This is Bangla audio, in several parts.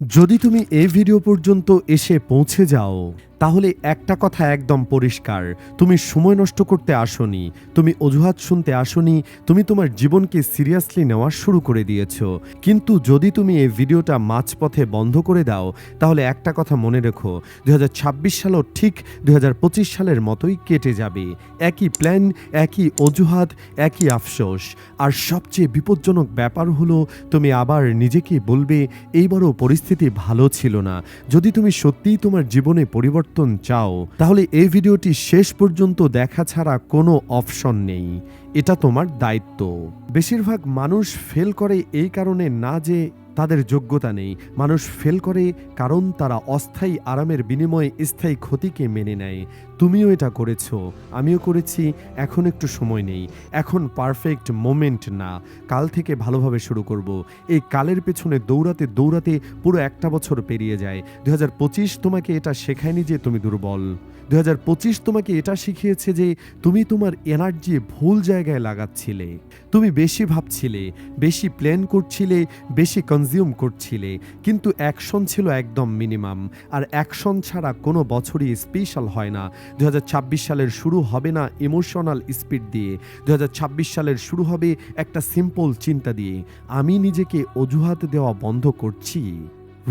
যদি তুমি এই ভিডিও পর্যন্ত এসে পৌঁছে যাও তাহলে একটা কথা একদম পরিষ্কার। তুমি সময় নষ্ট করতে আসনি, তুমি অজুহাত শুনতে আসনি, তুমি তোমার জীবনকে সিরিয়াসলি নেওয়া শুরু করে দিয়েছ। কিন্তু যদি তুমি এই ভিডিওটা মাঝপথে বন্ধ করে দাও, তাহলে একটা কথা মনে রেখো দু হাজার ছাব্বিশ সালও ঠিক দু হাজার পঁচিশ সালের মতোই কেটে যাবে। একই প্ল্যান একই অজুহাত, একই আফসোস। আর সবচেয়ে বিপজ্জনক ব্যাপার হলো, তুমি আবার নিজেকে বলবে, এইবারও পরিস্থিতি ভালো ছিল না। যদি তুমি সত্যিই তোমার জীবনে পরিবর্তন চাও, তাহলে এই ভিডিওটি শেষ পর্যন্ত দেখা ছাড়া কোনো অপশন নেই। এটা তোমার দায়িত্ব। বেশিরভাগ মানুষ ফেল করে এই কারণে না যে তাদের যোগ্যতা নেই। মানুষ ফেল করে কারণ তারা অস্থায়ী আরামের বিনিময়ে স্থায়ী ক্ষতিকে মেনে নেয়। তুমিও এটা করেছ, আমিও করেছি, এখন একটু সময় নেই। এখন পারফেক্ট মোমেন্ট না, কাল থেকে ভালোভাবে শুরু করব। এই কালের পেছনে দৌড়াতে দৌড়াতে পুরো একটা বছর পেরিয়ে যায়। দু হাজার পঁচিশ তোমাকে এটা শেখায়নি যে তুমি দুর্বল। দু হাজার পঁচিশ তোমাকে এটা শিখিয়েছে যে তুমি তোমার এনার্জি ভুল জায়গায় লাগাচ্ছিলে। তুমি বেশি ভাবছিলে, বেশি প্ল্যান করছিলে, বেশি কনজিউম করছিলে, কিন্তু অ্যাকশন ছিল একদম মিনিমাম আর অ্যাকশন ছাড়া কোনো বছরই স্পেশাল হয় না। দু হাজার ছাব্বিশ সালের শুরু হবে না ইমোশনাল স্পিড দিয়ে। দু হাজার ছাব্বিশ সালের শুরু হবে একটা সিম্পল চিন্তা দিয়ে। আমি নিজেকে অজুহাত দেওয়া বন্ধ করছি।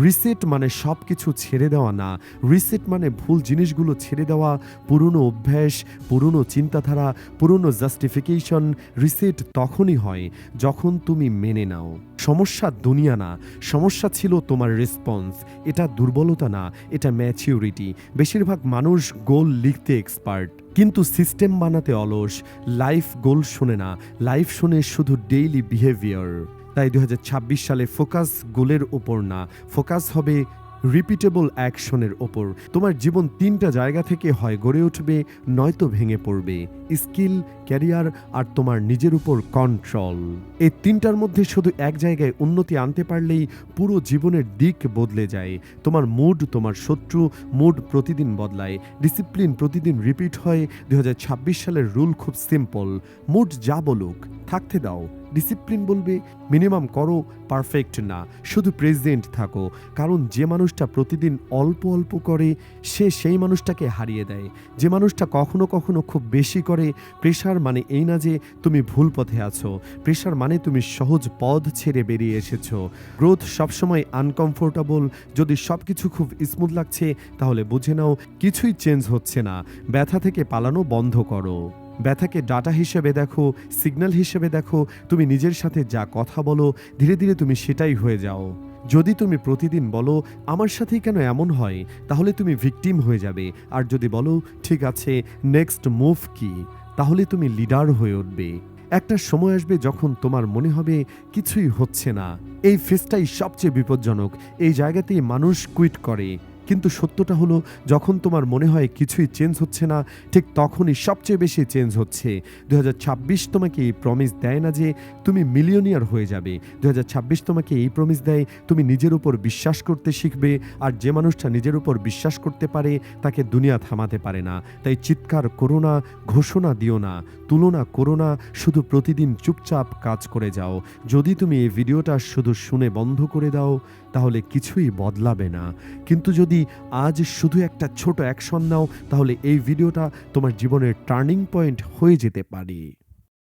রিসেট মানে সব কিছু ছেড়ে দেওয়া না। রিসেট মানে ভুল জিনিসগুলো ছেড়ে দেওয়া, পুরনো অভ্যাস, পুরনো চিন্তাধারা, পুরনো জাস্টিফিকেশন রিসেট তখনই হয় যখন তুমি মেনে নাও। সমস্যা দুনিয়া না, সমস্যা ছিল তোমার রেসপন্স এটা দুর্বলতা না, এটা ম্যাচিউরিটি বেশিরভাগ মানুষ গোল লিখতে এক্সপার্ট কিন্তু সিস্টেম বানাতে অলস। লাইফ গোল শোনে না। লাইফ শোনে শুধু ডেইলি বিহেভিয়ার তাই দু হাজার ছাব্বিশ সালে ফোকাস গোলের ওপর না, ফোকাস হবে রিপিটেবল অ্যাকশনের ওপর। তোমার জীবন তিনটা জায়গা থেকে হয়, গড়ে উঠবে, নয়তো ভেঙে পড়বে। স্কিল, ক্যারিয়ার আর তোমার নিজের উপর কন্ট্রোল। এই তিনটার মধ্যে শুধু এক জায়গায় উন্নতি আনতে পারলেই পুরো জীবনের দিক বদলে যায়। তোমার মুড, তোমার শত্রু, মুড প্রতিদিন বদলায়। ডিসিপ্লিন প্রতিদিন রিপিট হয়। দু হাজার ছাব্বিশ সালের রুল খুব সিম্পল, মুড যা বলুক, থাকতে দাও। ডিসিপ্লিন বলবে মিনিমাম করো পারফেক্ট না। শুধু প্রেজেন্ট থাকো। কারণ যে মানুষটা প্রতিদিন অল্প অল্প করে, সে সেই মানুষটাকে হারিয়ে দেয়। যে মানুষটা কখনো কখনো খুব বেশি করে প্রেশার মানে এই না যে তুমি ভুল পথে আছো। প্রেশার মানে তুমি সহজ পথ ছেড়ে বেরিয়ে এসেছ। গ্রোথ সবসময় আনকমফোর্টেবল যদি সব কিছু খুব স্মুথ লাগছে, তাহলে বুঝে নাও, কিছুই চেঞ্জ হচ্ছে না। ব্যথা থেকে পালানো বন্ধ করো। ব্যথাকে ডাটা হিসেবে দেখো, সিগন্যাল হিসেবে দেখো, তুমি নিজের সাথে যা কথা বলো, ধীরে ধীরে তুমি সেটাই হয়ে যাও। যদি তুমি প্রতিদিন বলো, আমার সাথেই কেন এমন হয়? তাহলে তুমি ভিকটিম হয়ে যাবে। আর যদি বলো, ঠিক আছে, নেক্সট মুভ কি? তাহলে তুমি লিডার হয়ে উঠবে। একটা সময় আসবে যখন তোমার মনে হবে, কিছুই হচ্ছে না। এই ফেসটাই সবচেয়ে বিপজ্জনক। এই জায়গাতেই মানুষ কুইট করে। কিন্তু সত্যটা হলো, যখন তোমার মনে হয় কিছুই চেঞ্জ হচ্ছে না, ঠিক তখনই সবচেয়ে বেশি চেঞ্জ হচ্ছে। দু হাজার ছাব্বিশ তোমাকে এই প্রমিস দেয় না যে তুমি মিলিয়নিয়ার হয়ে যাবে। দু হাজার ছাব্বিশ তোমাকে এই প্রমিস দেয়, তুমি নিজের উপর বিশ্বাস করতে শিখবে, আর যে মানুষটা নিজের উপর বিশ্বাস করতে পারে, তাকে দুনিয়া থামাতে পারে না। তাই চিৎকার করো না, ঘোষণা দিও না, তুলনা করো না, শুধু প্রতিদিন চুপচাপ কাজ করে যাও। যদি তুমি এই ভিডিওটা শুধু শুনে বন্ধ করে দাও, তাহলে কিছুই বদলাবে না। কিন্তু যদি আজ শুধু একটা ছোট অ্যাকশন নাও, তাহলে এই ভিডিওটা তোমার জীবনের টার্নিং পয়েন্ট হয়ে যেতে পারে।